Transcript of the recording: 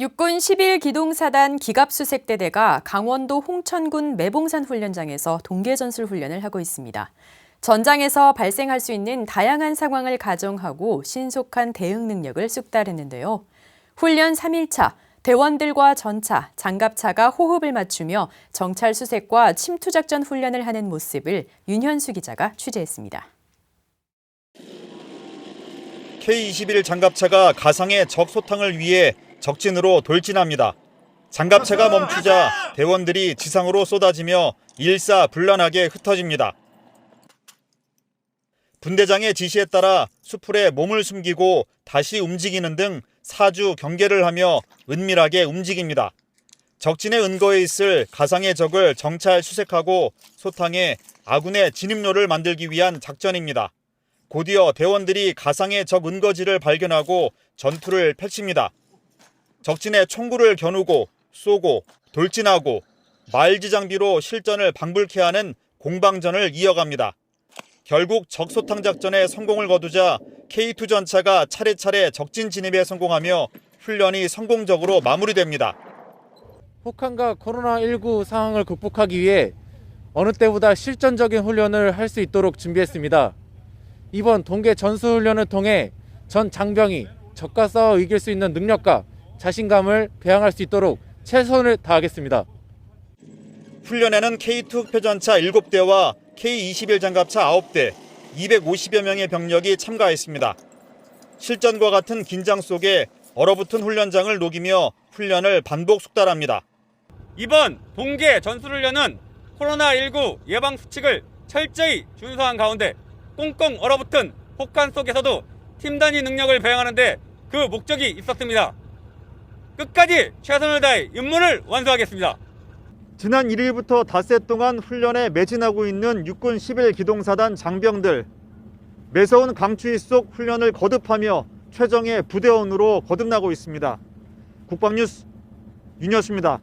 육군 11기동사단 기갑수색대대가 강원도 홍천군 매봉산 훈련장에서 동계전술 훈련을 하고 있습니다. 전장에서 발생할 수 있는 다양한 상황을 가정하고 신속한 대응 능력을 쑥달했는데요. 훈련 3일차, 대원들과 전차, 장갑차가 호흡을 맞추며 정찰 수색과 침투 작전 훈련을 하는 모습을 윤현수 기자가 취재했습니다. K-21 장갑차가 가상의 적 소탕을 위해 적진으로 돌진합니다. 장갑차가 멈추자 대원들이 지상으로 쏟아지며 일사불란하게 흩어집니다. 분대장의 지시에 따라 수풀에 몸을 숨기고 다시 움직이는 등 사주 경계를 하며 은밀하게 움직입니다. 적진에 은거해 있을 가상의 적을 정찰 수색하고 소탕해 아군의 진입로를 만들기 위한 작전입니다. 곧이어 대원들이 가상의 적 은거지를 발견하고 전투를 펼칩니다. 적진에 총구를 겨누고 쏘고 돌진하고 말지 장비로 실전을 방불케 하는 공방전을 이어갑니다. 결국 적소탕 작전에 성공을 거두자 K2 전차가 차례차례 적진 진입에 성공하며 훈련이 성공적으로 마무리됩니다. 혹한과 코로나19 상황을 극복하기 위해 어느 때보다 실전적인 훈련을 할 수 있도록 준비했습니다. 이번 동계 전수훈련을 통해 전 장병이 적과 싸워 이길 수 있는 능력과 자신감을 배양할 수 있도록 최선을 다하겠습니다. 훈련에는 K2 흑표전차 7대와 K21 장갑차 9대, 250여 명의 병력이 참가했습니다. 실전과 같은 긴장 속에 얼어붙은 훈련장을 녹이며 훈련을 반복 숙달합니다. 이번 동계 전술훈련은 코로나19 예방 수칙을 철저히 준수한 가운데 꽁꽁 얼어붙은 혹한 속에서도 팀 단위 능력을 배양하는데 그 목적이 있었습니다. 끝까지 최선을 다해 임무를 완수하겠습니다. 지난 1일부터 닷새 동안 훈련에 매진하고 있는 육군 11 기동사단 장병들. 매서운 강추위 속 훈련을 거듭하며 최정의 부대원으로 거듭나고 있습니다. 국밥뉴스 윤여수입니다.